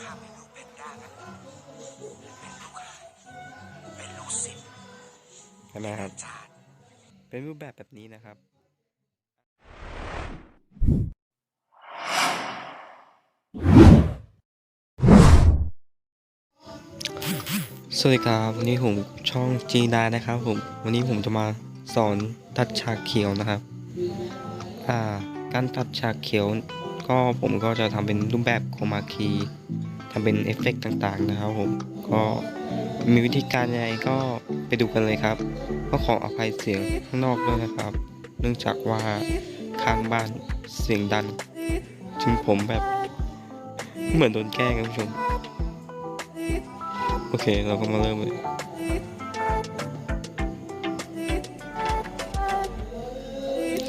ข้าเป็นลูกเป็นด้ากันเป็นลูกหายเป็นลูกศิษย์ใช่ไหมครับ อาจารย์เป็นรูปแบบแบบนี้นะครับ สวัสดีครับวันนี้ผมช่องจีดานะครับ ผม วันนี้ผมจะมาสอนตัดฉากเขียวนะครับ อ่า การตัดฉากเขียวก็ผมก็จะทำเป็นรูปแบบโครมาคี ทำเป็นเอฟเฟกต์ต่างๆนะครับผมก็มีวิธีการยังไงก็ไปดูกันเลยครับ ก็ขออภัยเสียงข้างนอกด้วยนะครับ เนื่องจากว่าข้างบ้านเสียงดังถึงผมแบบเหมือนโดนแกล้งครับผู้ชม โอเคเราก็มาเริ่มเลย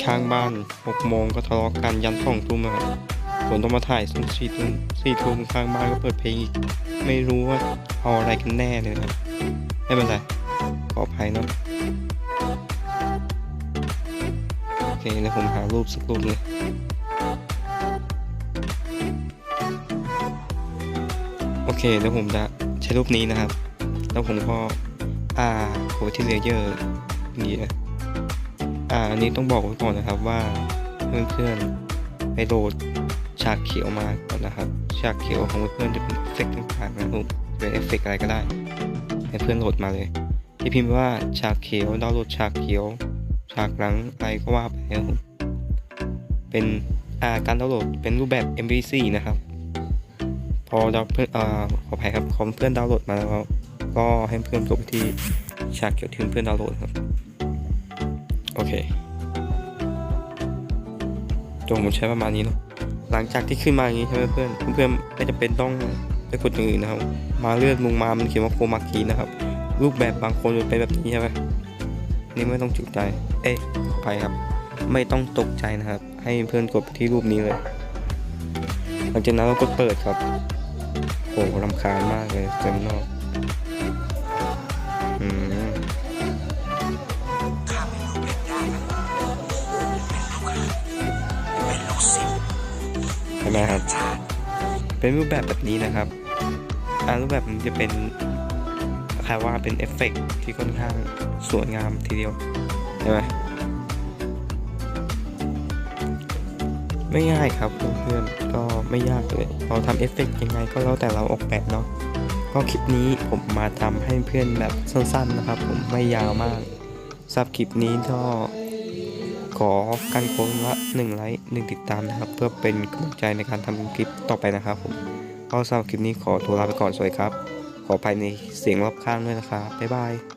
ข้างบ้าน6โมงก็ทะเลาะกันยันสองทุ่มครับ ผมต้องมาถ่ายส่งสี่ทุ่มสี่ทุ่มข้างบ้านก็เปิดเพลงอีก ไม่รู้ว่าเอาอะไรกันแน่เลยนะไม่เป็นไรขออภัยนะโอเคแล้วผมหารูปสักรูปหนึงโอเคแล้วผมจะใช้รูปนี้นะครับ แล้วผมก็อ่าโหที่เลเยอร์นี่นะอ่าอันนี้ต้องบอกไว้ก่อนนะครับว่าเพื่อนๆไปโหลดากเขียวมาก่อนนะครับฉากเขียวของเพื่อนจะเป็นเอฟเฟกต์ต่างๆนะครับผมจะเป็นเอฟเฟกต์อะไรก็ได้ให้เพื่อนโหลดมาเลยที่พิมพ์ว่าฉากเขียวดาวน์โหลดฉากเขียวฉากหลังอะไรก็ว่าไปครับเป็นอ่าการดาวน์โหลดเป็นรูปแบบ MP4 นะครับ พอดาวเพื่อนอ่าขออภัยครับพอเพื่อนดาวน์โหลดมาแล้วก็ให้เพื่อนกดไปที่ฉากเขียวที่เพื่อนดาวน์โหลดครับโอเคตัวผมใช้ประมาณนี้เนาะ ลังจากที่ขึ้นมาอย่างนี้ใช่ไหมเพื่อนเพื่อนไม่จำเป็นต้องไปกดอย่างอื่นนะครับ มาเลือนมุงมามันเขียนว่าโคมาคีนะครับ รูปแบบบางคนมันเป็นแบบนี้ใช่ไหมนี่ไม่ต้องจุกใจ เอ๊ะขออภัยครับ ไม่ต้องตกใจนะครับ ให้เพื่อนกดไปที่รูปนี้เลยหลังจากนั้นเรากดเปิดครับโอ้รำคาญมากเลยเต็มนอกอืม ใช่ไหมครับ เป็นรูปแบบแบบนี้นะครับอ่ารูปแบบมันจะเป็นคล้ายว่าเป็นเอฟเฟกต์ที่ค่อนข้างสวยงามทีเดียวใช่ไหมไม่ง่ายครับเพื่อนๆก็ไม่ยากเลยเราทำเอฟเฟกต์ยังไงก็แล้วแต่เราออกแบบเนาะก็คลิปนี้ผมมาทำให้เพื่อนแบบสั้นๆนะครับ ผมไม่ยาวมากสำหรับคลิปนี้ก็ ขอกันคนละ1ไลค์1ติดตามนะครับ เพื่อเป็นกำลังใจในการทำคลิปต่อไปนะครับผมก็สำหรับคลิปนี้ขอตัวลาไปก่อนสวัสดีครับ ขออภัยในเสียงรอบข้างด้วยนะครับบ๊ายบาย